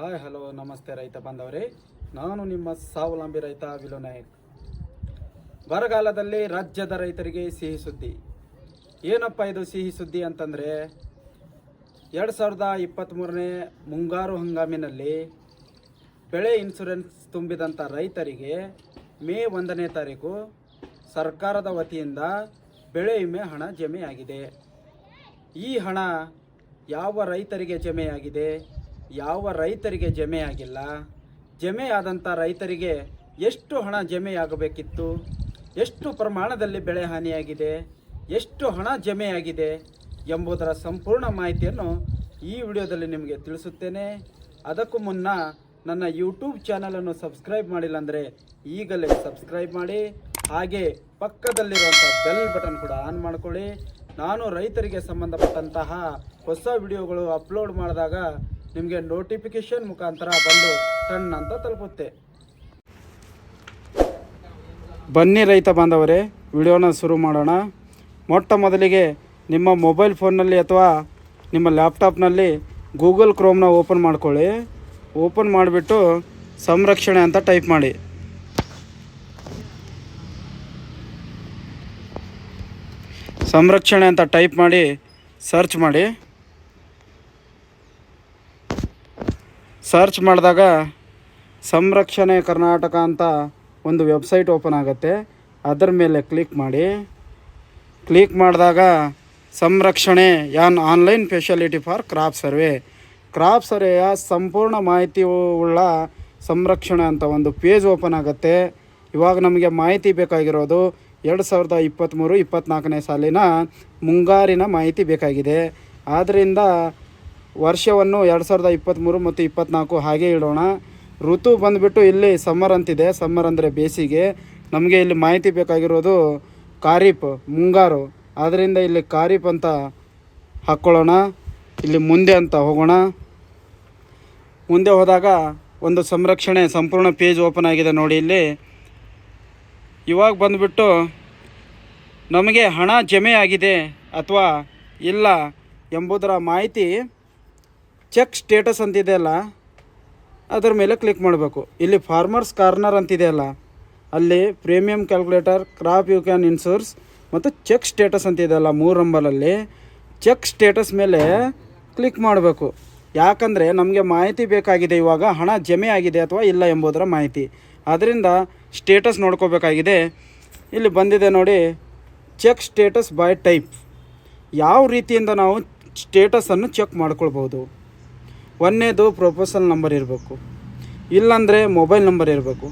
Hi, hello, ನಮಸ್ತೆ ರೈತ ಬಾಂಧವರೇ. ನಾನು ನಿಮ್ಮ ಸ್ವಾವಲಂಬಿ ರೈತ ವಿಲು ನಾಯಕ್. ಬರಗಾಲದಲ್ಲಿ ರಾಜ್ಯದ ರೈತರಿಗೆ ಸಿಹಿ ಸುದ್ದಿ. ಏನಪ್ಪ ಇದು ಸಿಹಿ ಸುದ್ದಿ ಅಂತಂದರೆ, ಎರಡು ಸಾವಿರದ ಇಪ್ಪತ್ತ್ಮೂರನೇ ಮುಂಗಾರು ಹಂಗಾಮಿನಲ್ಲಿ ಬೆಳೆ ಇನ್ಶೂರೆನ್ಸ್ ತುಂಬಿದಂಥ ರೈತರಿಗೆ ಮೇ ಒಂದನೇ ತಾರೀಕು ಸರ್ಕಾರದ ವತಿಯಿಂದ ಬೆಳೆ ವಿಮೆ ಹಣ ಜಮೆಯಾಗಿದೆ. ಈ ಹಣ ಯಾವ ರೈತರಿಗೆ ಜಮೆಯಾಗಿದೆ? ಯಾವ ರೈತರಿಗೆ ಜಮೆಯಾಗಿಲ್ಲ? ಜಮೆಯಾದಂಥ ರೈತರಿಗೆ ಎಷ್ಟು ಹಣ ಜಮೆಯಾಗಬೇಕಿತ್ತು? ಎಷ್ಟು ಪ್ರಮಾಣದಲ್ಲಿ ಬೆಳೆ ಹಾನಿಯಾಗಿದೆ? ಎಷ್ಟು ಹಣ ಜಮೆಯಾಗಿದೆ ಎಂಬುದರ ಸಂಪೂರ್ಣ ಮಾಹಿತಿಯನ್ನು ಈ ವಿಡಿಯೋದಲ್ಲಿ ನಿಮಗೆ ತಿಳಿಸುತ್ತೇನೆ. ಅದಕ್ಕೂ ಮುನ್ನ ನನ್ನ ಯೂಟ್ಯೂಬ್ ಚಾನಲನ್ನು ಸಬ್ಸ್ಕ್ರೈಬ್ ಮಾಡಿಲ್ಲ ಅಂದರೆ ಈಗಲೇ ಸಬ್ಸ್ಕ್ರೈಬ್ ಮಾಡಿ. ಹಾಗೆ ಪಕ್ಕದಲ್ಲಿರುವಂಥ ಬೆಲ್ ಬಟನ್ ಕೂಡ ಆನ್ ಮಾಡ್ಕೊಳ್ಳಿ. ನಾನು ರೈತರಿಗೆ ಸಂಬಂಧಪಟ್ಟಂತಹ ಹೊಸ ವಿಡಿಯೋಗಳು ಅಪ್ಲೋಡ್ ಮಾಡಿದಾಗ ನಿಮಗೆ ನೋಟಿಫಿಕೇಶನ್ ಮುಖಾಂತರ ಬಂದು ಟನ್ ಅಂತ ತಲುಪುತ್ತೆ. ಬನ್ನಿ ರೈತ ಬಾಂಧವರೇ, ವಿಡಿಯೋನ ಶುರು ಮಾಡೋಣ. ಮೊಟ್ಟ ಮೊದಲಿಗೆ ನಿಮ್ಮ ಮೊಬೈಲ್ ಫೋನ್ನಲ್ಲಿ ಅಥವಾ ನಿಮ್ಮ ಲ್ಯಾಪ್ಟಾಪ್ನಲ್ಲಿ ಗೂಗಲ್ ಕ್ರೋಮ್ನ ಓಪನ್ ಮಾಡ್ಕೊಳ್ಳಿ. ಓಪನ್ ಮಾಡಿಬಿಟ್ಟು ಸಂರಕ್ಷಣೆ ಅಂತ ಟೈಪ್ ಮಾಡಿ. ಸಂರಕ್ಷಣೆ ಅಂತ ಟೈಪ್ ಮಾಡಿ ಸರ್ಚ್ ಮಾಡಿ. ಸರ್ಚ್ ಮಾಡಿದಾಗ ಸಂರಕ್ಷಣೆ ಕರ್ನಾಟಕ ಅಂತ ಒಂದು ವೆಬ್ಸೈಟ್ ಓಪನ್ ಆಗುತ್ತೆ. ಅದರ ಮೇಲೆ ಕ್ಲಿಕ್ ಮಾಡಿ. ಕ್ಲಿಕ್ ಮಾಡಿದಾಗ Samrakshane an online facility for crop survey crop ಸರ್ವೆಯ ಸಂಪೂರ್ಣ ಮಾಹಿತಿ ಉಳ್ಳ ಸಂರಕ್ಷಣೆ ಅಂತ ಒಂದು ಪೇಜ್ ಓಪನ್ ಆಗುತ್ತೆ. ಇವಾಗ ನಮಗೆ ಮಾಹಿತಿ ಬೇಕಾಗಿರೋದು ಎರಡು ಸಾವಿರದ ಇಪ್ಪತ್ತ್ಮೂರು ಇಪ್ಪತ್ತ್ನಾಲ್ಕನೇ ಸಾಲಿನ ಮುಂಗಾರಿನ ಮಾಹಿತಿ ಬೇಕಾಗಿದೆ. ಆದ್ದರಿಂದ ವರ್ಷವನ್ನು ಎರಡು ಸಾವಿರದ ಇಪ್ಪತ್ತ್ಮೂರು ಮತ್ತು ಇಪ್ಪತ್ತ್ನಾಲ್ಕು ಹಾಗೆ ಇಡೋಣ. ಋತು ಬಂದುಬಿಟ್ಟು ಇಲ್ಲಿ ಸಮ್ಮರ್ ಅಂತಿದೆ. ಸಮ್ಮರ್ ಅಂದರೆ ಬೇಸಿಗೆ. ನಮಗೆ ಇಲ್ಲಿ ಮಾಹಿತಿ ಬೇಕಾಗಿರೋದು ಖಾರೀಫ್, ಮುಂಗಾರು. ಆದ್ದರಿಂದ ಇಲ್ಲಿ ಖಾರೀಫ್ ಅಂತ ಹಾಕ್ಕೊಳ್ಳೋಣ ಇಲ್ಲಿ ಮುಂದೆ ಅಂತ ಹೋಗೋಣ. ಮುಂದೆ ಹೋದಾಗ ಒಂದು ಸಂರಕ್ಷಣೆ ಸಂಪೂರ್ಣ ಪೇಜ್ ಓಪನ್ ಆಗಿದೆ ನೋಡಿ ಇಲ್ಲಿ. ಇವಾಗ ಬಂದುಬಿಟ್ಟು ನಮಗೆ ಹಣ ಜಮೆ ಆಗಿದೆ ಅಥವಾ ಇಲ್ಲ ಎಂಬುದರ ಮಾಹಿತಿ ಚೆಕ್ ಸ್ಟೇಟಸ್ ಅಂತಿದೆಯಲ್ಲ ಅದರ ಮೇಲೆ ಕ್ಲಿಕ್ ಮಾಡಬೇಕು. ಇಲ್ಲಿ ಫಾರ್ಮರ್ಸ್ ಕಾರ್ನರ್ ಅಂತಿದೆಯಲ್ಲ ಅಲ್ಲಿ premium calculator crop you can insures ಮತ್ತು ಚೆಕ್ ಸ್ಟೇಟಸ್ ಅಂತಿದೆಯಲ್ಲ ಮೂರು ನಂಬರಲ್ಲಿ. ಚೆಕ್ ಸ್ಟೇಟಸ್ ಮೇಲೆ ಕ್ಲಿಕ್ ಮಾಡಬೇಕು. ಯಾಕಂದರೆ ನಮಗೆ ಮಾಹಿತಿ ಬೇಕಾಗಿದೆ ಇವಾಗ, ಹಣ ಜಮೆ ಆಗಿದೆ ಅಥವಾ ಇಲ್ಲ ಎಂಬುದರ ಮಾಹಿತಿ. ಆದ್ದರಿಂದ ಸ್ಟೇಟಸ್ ನೋಡ್ಕೋಬೇಕಾಗಿದೆ. ಇಲ್ಲಿ ಬಂದಿದೆ ನೋಡಿ, ಚೆಕ್ ಸ್ಟೇಟಸ್ ಬೈ ಟೈಪ್ ಯಾವ ರೀತಿಯಿಂದ ನಾವು ಸ್ಟೇಟಸನ್ನು ಚೆಕ್ ಮಾಡ್ಕೊಳ್ಬೋದು ಒಂದನೇದು ಪ್ರೊಪೋಸಲ್ ನಂಬರ್ ಇರಬೇಕು. ಇಲ್ಲಾಂದರೆ ಮೊಬೈಲ್ ನಂಬರ್ ಇರಬೇಕು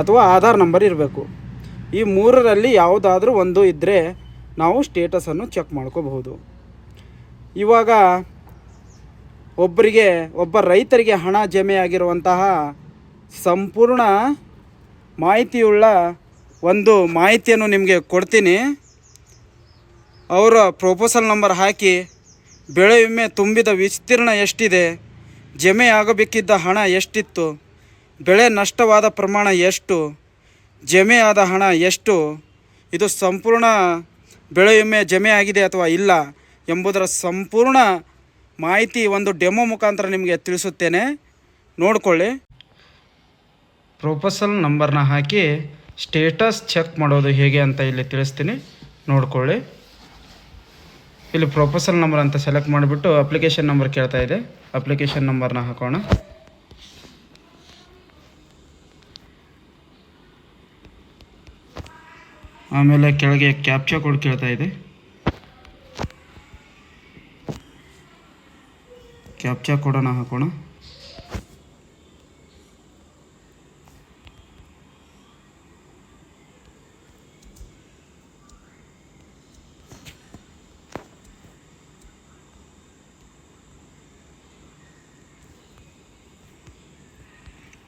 ಅಥವಾ ಆಧಾರ್ ನಂಬರ್ ಇರಬೇಕು. ಈ ಮೂರರಲ್ಲಿ ಯಾವುದಾದ್ರೂ ಒಂದು ಇದ್ದರೆ ನಾವು ಸ್ಟೇಟಸನ್ನು ಚೆಕ್ ಮಾಡ್ಕೋಬಹುದು. ಇವಾಗ ಒಬ್ಬರಿಗೆ ಒಬ್ಬ ರೈತರಿಗೆ ಹಣ ಜಮೆಯಾಗಿರುವಂತಹ ಸಂಪೂರ್ಣ ಮಾಹಿತಿಯುಳ್ಳ ಒಂದು ಮಾಹಿತಿಯನ್ನು ನಿಮಗೆ ಕೊಡ್ತೀನಿ. ಅವರ ಪ್ರೊಪೋಸಲ್ ನಂಬರ್ ಹಾಕಿ ಬೆಳೆ ವಿಮೆ ತುಂಬಿದ ವಿಸ್ತೀರ್ಣ ಎಷ್ಟಿದೆ? ಜಮೆ ಆಗಬೇಕಿದ್ದ ಹಣ ಎಷ್ಟಿತ್ತು? ಬೆಳೆ ನಷ್ಟವಾದ ಪ್ರಮಾಣ ಎಷ್ಟು? ಜಮೆ ಆದ ಹಣ ಎಷ್ಟು? ಇದು ಸಂಪೂರ್ಣ ಬೆಳೆ ವಿಮೆ ಜಮೆ ಆಗಿದೆ ಅಥವಾ ಇಲ್ಲ ಎಂಬುದರ ಸಂಪೂರ್ಣ ಮಾಹಿತಿ ಒಂದು ಡೆಮೋ ಮುಖಾಂತರ ನಿಮಗೆ ತಿಳಿಸುತ್ತೇನೆ. ನೋಡಿಕೊಳ್ಳಿ. ಪ್ರೊಪೋಸಲ್ ನಂಬರ್ನ ಹಾಕಿ ಸ್ಟೇಟಸ್ ಚೆಕ್ ಮಾಡೋದು ಹೇಗೆ ಅಂತ ಇಲ್ಲಿ ತಿಳಿಸ್ತೀನಿ. ನೋಡ್ಕೊಳ್ಳಿ. ಇಲ್ಲಿ ಪ್ರೊಪೋಸಲ್ ನಂಬರ್ ಅಂತ ಸೆಲೆಕ್ಟ್ ಮಾಡಿಬಿಟ್ಟು ಅಪ್ಲಿಕೇಶನ್ ನಂಬರ್ ಕೇಳ್ತಾ ಇದೆ. ಅಪ್ಲಿಕೇಶನ್ ನಂಬರ್ನ ಹಾಕೋಣ. ಆಮೇಲೆ ಕೆಳಗೆ ಕ್ಯಾಪ್ಚಾ ಕೋಡ್ ಕೇಳ್ತಾ ಇದೆ. ಕ್ಯಾಪ್ಚಾ ಕೋಡನ್ನು ಹಾಕೋಣ.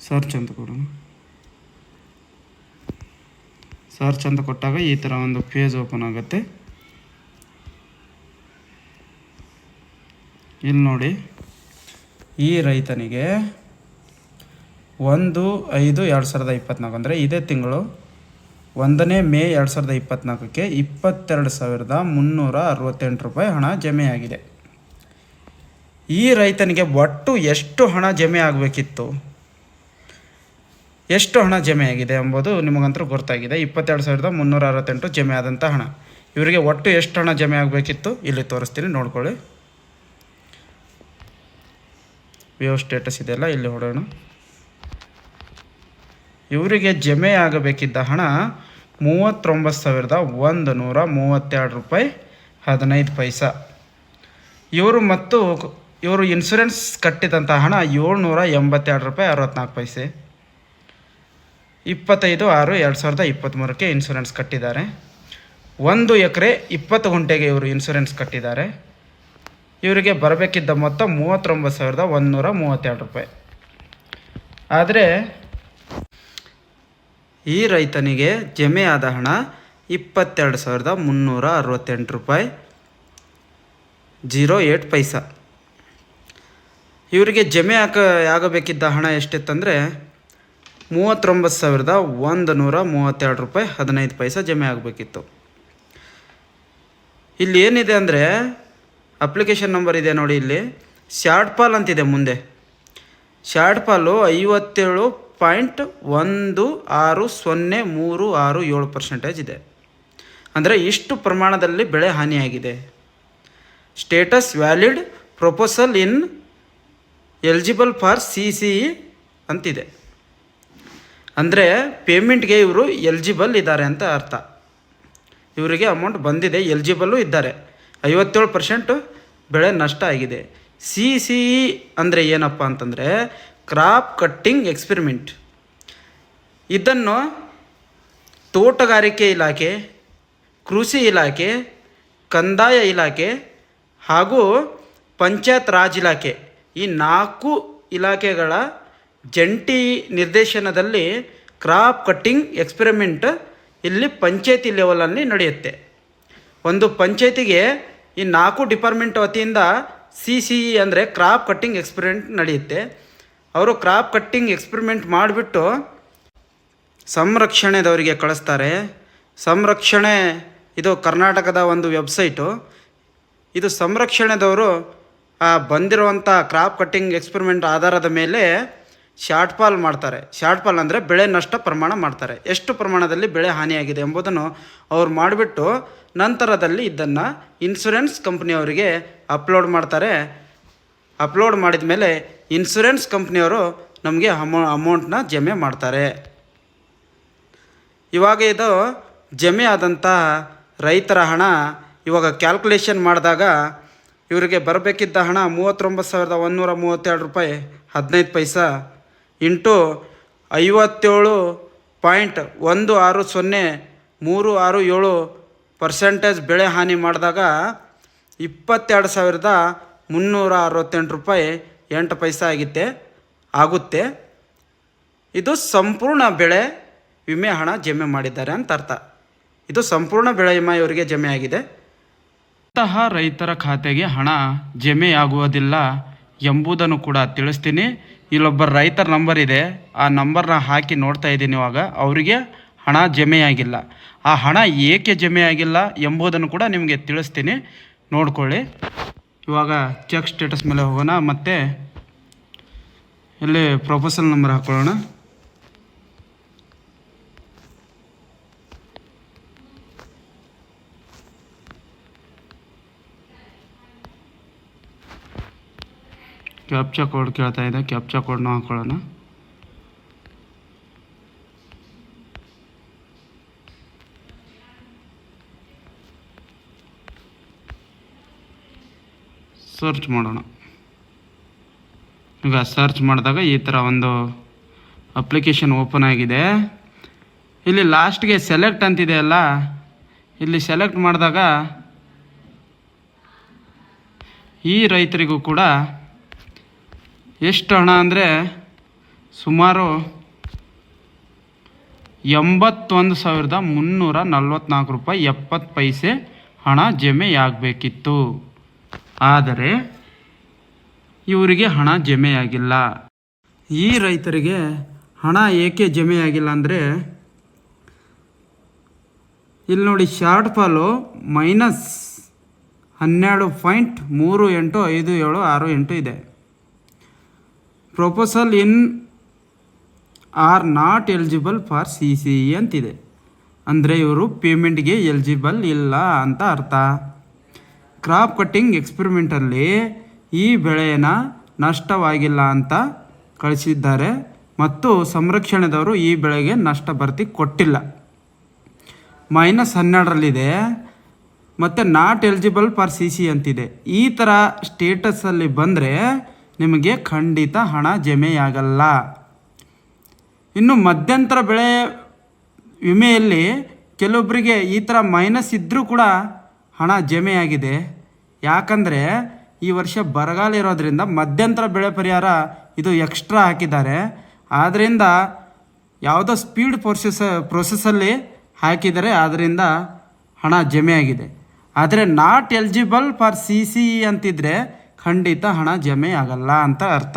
ಸರ್ಚ್ ಅಂತ ಕೊಡೋಣ. ಸರ್ಚ್ ಅಂತ ಕೊಟ್ಟಾಗ ಈ ಥರ ಒಂದು ಪೇಜ್ ಓಪನ್ ಆಗುತ್ತೆ. ಇಲ್ಲಿ ನೋಡಿ, ಈ ರೈತನಿಗೆ ಒಂದು ಐದು ಎರಡು ಸಾವಿರದ ಇಪ್ಪತ್ನಾಲ್ಕು ಅಂದರೆ ಇದೇ ತಿಂಗಳು ಒಂದನೇ ಮೇ ಎರಡು ಸಾವಿರದ ಇಪ್ಪತ್ನಾಲ್ಕಕ್ಕೆ ಇಪ್ಪತ್ತೆರಡು ಸಾವಿರದ ಮುನ್ನೂರ ಅರವತ್ತೆಂಟು ರೂಪಾಯಿ ಹಣ ಜಮೆಯಾಗಿದೆ. ಈ ರೈತನಿಗೆ ಒಟ್ಟು ಎಷ್ಟು ಹಣ ಜಮೆ ಆಗಬೇಕಿತ್ತು ಎಷ್ಟು ಹಣ ಜಮೆ ಆಗಿದೆ ಎಂಬುದು ನಿಮಗಂತರೂ ಗೊತ್ತಾಗಿದೆ. ಇಪ್ಪತ್ತೆರಡು ಸಾವಿರದ ಮುನ್ನೂರ ಅರವತ್ತೆಂಟು ಜಮೆ ಆದಂಥ ಹಣ. ಇವರಿಗೆ ಒಟ್ಟು ಎಷ್ಟು ಹಣ ಜಮೆ ಆಗಬೇಕಿತ್ತು? ಇಲ್ಲಿ ತೋರಿಸ್ತೀನಿ, ನೋಡ್ಕೊಳ್ಳಿ. ವಿಯೋ ಸ್ಟೇಟಸ್ ಇದೆಯಲ್ಲ, ಇಲ್ಲಿ ಹೊಡೋಣ ಇವರಿಗೆ ಜಮೆ ಆಗಬೇಕಿದ್ದ ಹಣ ಮೂವತ್ತೊಂಬತ್ತು ಸಾವಿರದ ಒಂದು ನೂರ ಮೂವತ್ತೆರಡು ರೂಪಾಯಿ ಹದಿನೈದು ಪೈಸ. ಇವರು ಮತ್ತು ಇವರು ಇನ್ಸೂರೆನ್ಸ್ ಕಟ್ಟಿದಂಥ ಹಣ ಏಳ್ನೂರ ಎಂಬತ್ತೆರಡು ರೂಪಾಯಿ ಅರವತ್ತ್ನಾಲ್ಕು ಪೈಸೆ. ಇಪ್ಪತ್ತೈದು ಆರು ಎರಡು ಸಾವಿರದ ಇಪ್ಪತ್ತ್ಮೂರಕ್ಕೆ ಇನ್ಸೂರೆನ್ಸ್ ಕಟ್ಟಿದ್ದಾರೆ. ಒಂದು ಎಕರೆ ಇಪ್ಪತ್ತು ಗಂಟೆಗೆ ಇವರು ಇನ್ಸೂರೆನ್ಸ್ ಕಟ್ಟಿದ್ದಾರೆ. ಇವರಿಗೆ ಬರಬೇಕಿದ್ದ ಮೊತ್ತ ಮೂವತ್ತೊಂಬತ್ತು ಸಾವಿರದ ಒಂದುನೂರ ಮೂವತ್ತೆರಡು ರೂಪಾಯಿ. ಆದರೆ ಈ ರೈತನಿಗೆ ಜಮೆ ಆದ ಹಣ ಇಪ್ಪತ್ತೆರಡು ಸಾವಿರದ ಮುನ್ನೂರ ಅರವತ್ತೆಂಟು ರೂಪಾಯಿ. Zero eight paisa. ಇವರಿಗೆ ಜಮೆ ಹಾಕ ಆಗಬೇಕಿದ್ದ ಹಣ ಎಷ್ಟಿತ್ತಂದರೆ ಮೂವತ್ತೊಂಬತ್ತು ಸಾವಿರದ ಒಂದು ನೂರ ಮೂವತ್ತೆರಡು ರೂಪಾಯಿ ಹದಿನೈದು ಪೈಸಾ ಜಮೆ ಆಗಬೇಕಿತ್ತು. ಇಲ್ಲಿ ಏನಿದೆ ಅಂದರೆ ಅಪ್ಲಿಕೇಶನ್ ನಂಬರ್ ಇದೆ ನೋಡಿ ಇಲ್ಲಿ. ಶಾರ್ಟ್ ಪಾಲ್ ಅಂತಿದೆ ಮುಂದೆ. ಶಾರ್ಟ್ ಪಾಲು ಐವತ್ತೇಳು ಪಾಯಿಂಟ್ ಒಂದು ಆರು ಸೊನ್ನೆ ಮೂರು ಆರು ಏಳು ಪರ್ಸೆಂಟೇಜ್ ಇದೆ. ಅಂದರೆ ಇಷ್ಟು ಪ್ರಮಾಣದಲ್ಲಿ ಬೆಳೆ ಹಾನಿಯಾಗಿದೆ. Status valid proposal ineligible for C C E ಅಂತಿದೆ. ಅಂದರೆ ಪೇಮೆಂಟ್ಗೆ ಇವರು ಎಲಿಜಿಬಲ್ ಇದ್ದಾರೆ ಅಂತ ಅರ್ಥ. ಇವರಿಗೆ ಅಮೌಂಟ್ ಬಂದಿದೆ ಎಲಿಜಿಬಲ್ಲು ಇದ್ದಾರೆ. ಐವತ್ತೇಳು ಪರ್ಸೆಂಟು ಬೆಳೆ ನಷ್ಟ ಆಗಿದೆ. ಸಿ ಸಿ ಇ ಅಂದರೆ ಏನಪ್ಪ ಅಂತಂದರೆ ಕ್ರಾಪ್ ಕಟ್ಟಿಂಗ್ ಎಕ್ಸ್ಪೆರಿಮೆಂಟ್ ಇದನ್ನು ತೋಟಗಾರಿಕೆ ಇಲಾಖೆ, ಕೃಷಿ ಇಲಾಖೆ, ಕಂದಾಯ ಇಲಾಖೆ ಹಾಗೂ ಪಂಚಾಯತ್ ರಾಜ್ ಇಲಾಖೆ ಈ ನಾಲ್ಕು ಇಲಾಖೆಗಳ ಜಂಟಿ ನಿರ್ದೇಶನದಲ್ಲಿ ಕ್ರಾಪ್ ಕಟ್ಟಿಂಗ್ ಎಕ್ಸ್ಪೆರಿಮೆಂಟ್ ಇಲ್ಲಿ ಪಂಚಾಯತಿ ಲೆವೆಲಲ್ಲಿ ನಡೆಯುತ್ತೆ. ಒಂದು ಪಂಚಾಯತಿಗೆ ಈ ನಾಲ್ಕು ಡಿಪಾರ್ಟ್ಮೆಂಟ್ ವತಿಯಿಂದ ಸಿ ಸಿ ಇ ಅಂದರೆ ಕ್ರಾಪ್ ಕಟ್ಟಿಂಗ್ ಎಕ್ಸ್ಪೆರಿಮೆಂಟ್ ನಡೆಯುತ್ತೆ. ಅವರು ಕ್ರಾಪ್ ಕಟ್ಟಿಂಗ್ ಎಕ್ಸ್ಪೆರಿಮೆಂಟ್ ಮಾಡಿಬಿಟ್ಟು ಸಂರಕ್ಷಣೆದವರಿಗೆ ಕಳಿಸ್ತಾರೆ. ಸಂರಕ್ಷಣೆ ಇದು ಕರ್ನಾಟಕದ ಒಂದು ವೆಬ್ಸೈಟು. ಇದು ಸಂರಕ್ಷಣೆದವರು ಬಂದಿರುವಂಥ ಕ್ರಾಪ್ ಕಟ್ಟಿಂಗ್ ಎಕ್ಸ್ಪೆರಿಮೆಂಟ್ ಆಧಾರದ ಮೇಲೆ ಶಾರ್ಟ್ ಫಾಲ್ ಮಾಡ್ತಾರೆ. ಶಾರ್ಟ್ ಫಾಲ್ ಅಂದರೆ ಬೆಳೆ ನಷ್ಟ ಪ್ರಮಾಣ ಮಾಡ್ತಾರೆ. ಎಷ್ಟು ಪ್ರಮಾಣದಲ್ಲಿ ಬೆಳೆ ಹಾನಿಯಾಗಿದೆ ಎಂಬುದನ್ನು ಅವ್ರು ಮಾಡಿಬಿಟ್ಟು ನಂತರದಲ್ಲಿ ಇದನ್ನು ಇನ್ಸೂರೆನ್ಸ್ ಕಂಪ್ನಿಯವರಿಗೆ ಅಪ್ಲೋಡ್ ಮಾಡ್ತಾರೆ. ಅಪ್ಲೋಡ್ ಮಾಡಿದ ಮೇಲೆ ಇನ್ಸೂರೆನ್ಸ್ ಕಂಪ್ನಿಯವರು ನಮಗೆ ಅಮೌ ಅಮೌಂಟ್ನ ಜಮೆ ಮಾಡ್ತಾರೆ. ಇವಾಗ ಇದು ಜಮೆ ಆದಂಥ ರೈತರ ಹಣ ಇವಾಗ ಕ್ಯಾಲ್ಕುಲೇಷನ್ ಮಾಡಿದಾಗ ಇವರಿಗೆ ಬರಬೇಕಿದ್ದ ಹಣ ಮೂವತ್ತೊಂಬತ್ತು ಸಾವಿರದ ಒಂದುನೂರ ಮೂವತ್ತೆರಡು ರೂಪಾಯಿ ಹದಿನೈದು ಪೈಸಾ ಇಂಟು ಐವತ್ತೇಳು ಪಾಯಿಂಟ್ ಒಂದು ಆರು ಸೊನ್ನೆ ಮೂರು ಆರು ಏಳು ಪರ್ಸೆಂಟೇಜ್ ಬೆಳೆ ಹಾನಿ ಮಾಡಿದಾಗ ಇಪ್ಪತ್ತೆರಡು ಸಾವಿರದ ಮುನ್ನೂರ ಅರವತ್ತೆಂಟು ರೂಪಾಯಿ ಎಂಟು ಪೈಸ ಆಗುತ್ತೆ ಆಗುತ್ತೆ. ಇದು ಸಂಪೂರ್ಣ ಬೆಳೆ ವಿಮೆ ಹಣ ಜಮೆ ಮಾಡಿದ್ದಾರೆ ಅಂತ ಅರ್ಥ. ಇದು ಸಂಪೂರ್ಣ ಬೆಳೆ ವಿಮೆ ಇವರಿಗೆ ಜಮೆ ಆಗಿದೆ. ಅಂತಹ ರೈತರ ಖಾತೆಗೆ ಹಣ ಜಮೆಯಾಗುವುದಿಲ್ಲ ಎಂಬುದನ್ನು ಕೂಡ ತಿಳಿಸ್ತೀನಿ. ಇಲ್ಲೊಬ್ಬ ರೈತರ ನಂಬರ್ ಇದೆ. ಆ ನಂಬರ್ನ ಹಾಕಿ ನೋಡ್ತಾ ಇದ್ದೀನಿ ಇವಾಗ. ಅವರಿಗೆ ಹಣ ಜಮೆಯಾಗಿಲ್ಲ. ಆ ಹಣ ಏಕೆ ಜಮೆಯಾಗಿಲ್ಲ ಎಂಬುದನ್ನು ಕೂಡ ನಿಮಗೆ ತಿಳಿಸ್ತೀನಿ. ನೋಡ್ಕೊಳ್ಳಿ. ಇವಾಗ ಚೆಕ್ ಸ್ಟೇಟಸ್ ಮೇಲೆ ಹೋಗೋಣ. ಮತ್ತು ಇಲ್ಲಿ ಪ್ರೊಪೋಸಲ್ ನಂಬರ್ ಹಾಕೊಳ್ಳೋಣ. ಕ್ಯಾಪ್ಚಾ ಕೋಡ್ ಕೇಳ್ತಾ ಇದೆ. ಕ್ಯಾಪ್ಚಾ ಕೋಡ್ನ ಹಾಕೊಳ್ಳೋಣ. ಸರ್ಚ್ ಮಾಡೋಣ. ಈಗ ಸರ್ಚ್ ಮಾಡಿದಾಗ ಈ ಥರ ಒಂದು ಅಪ್ಲಿಕೇಶನ್ ಓಪನ್ ಆಗಿದೆ. ಇಲ್ಲಿ ಲಾಸ್ಟ್ಗೆ ಸೆಲೆಕ್ಟ್ ಅಂತಿದೆ ಅಲ್ಲ? ಇಲ್ಲಿ ಸೆಲೆಕ್ಟ್ ಮಾಡಿದಾಗ ಈ ರೈತರಿಗೂ ಕೂಡ ಎಷ್ಟು ಹಣ ಅಂದರೆ ಸುಮಾರು ಎಂಬತ್ತೊಂದು ಸಾವಿರದ ಮುನ್ನೂರ ನಲ್ವತ್ನಾಲ್ಕು ರೂಪಾಯಿ ಎಪ್ಪತ್ತು ಪೈಸೆ ಹಣ ಜಮೆಯಾಗಬೇಕಿತ್ತು ಆದರೆ ಇವರಿಗೆ ಹಣ ಜಮೆಯಾಗಿಲ್ಲ ಈ ರೈತರಿಗೆ ಹಣ ಏಕೆ ಜಮೆಯಾಗಿಲ್ಲ ಅಂದರೆ ಇಲ್ಲಿ ನೋಡಿ ಶಾರ್ಟ್ ಫಾಲು ಮೈನಸ್ ಹನ್ನೆರಡು ಪಾಯಿಂಟ್ ಮೂರು ಎಂಟು ಐದು ಏಳು ಆರು ಎಂಟು ಇದೆ. Proposal in are not eligible for C C E ಅಂತಿದೆ. ಅಂದರೆ ಇವರು ಪೇಮೆಂಟ್ಗೆ ಎಲಿಜಿಬಲ್ ಇಲ್ಲ ಅಂತ ಅರ್ಥ. ಕ್ರಾಪ್ ಕಟ್ಟಿಂಗ್ ಎಕ್ಸ್ಪೆರಿಮೆಂಟಲ್ಲಿ ಈ ಬೆಳೆಯನ್ನು ನಷ್ಟವಾಗಿಲ್ಲ ಅಂತ ಕಳಿಸಿದ್ದಾರೆ ಮತ್ತು ಸಂರಕ್ಷಣೆದವರು ಈ ಬೆಳೆಗೆ ನಷ್ಟ ಬರ್ತಿ ಕೊಟ್ಟಿಲ್ಲ. ಮೈನಸ್ ಹನ್ನೆರಡರಲ್ಲಿದೆ. ಮತ್ತು not eligible for C C ಅಂತಿದೆ. ಈ ಥರ ಸ್ಟೇಟಸಲ್ಲಿ ಬಂದರೆ ನಿಮಗೆ ಖಂಡಿತ ಹಣ ಜಮೆಯಾಗಲ್ಲ. ಇನ್ನು ಮಧ್ಯಂತರ ಬೆಳೆ ವಿಮೆಯಲ್ಲಿ ಕೆಲವೊಬ್ಬರಿಗೆ ಈ ಥರ ಮೈನಸ್ ಇದ್ದರೂ ಕೂಡ ಹಣ ಜಮೆಯಾಗಿದೆ. ಯಾಕಂದರೆ ಈ ವರ್ಷ ಬರಗಾಲ ಇರೋದರಿಂದ ಮಧ್ಯಂತರ ಬೆಳೆ ಪರಿಹಾರ ಇದು ಎಕ್ಸ್ಟ್ರಾ ಹಾಕಿದ್ದಾರೆ. ಆದ್ದರಿಂದ ಯಾವುದೋ ಸ್ಪೀಡ್ ಪ್ರೊಸೆಸ್, ಪ್ರೊಸೆಸಲ್ಲಿ ಹಾಕಿದರೆ ಆದ್ದರಿಂದ ಹಣ ಜಮೆಯಾಗಿದೆ. ಆದರೆ not eligible for C C E ಅಂತಿದ್ರೆ ಖಂಡಿತ ಹಣ ಜಮೆ ಆಗಲ್ಲ ಅಂತ ಅರ್ಥ.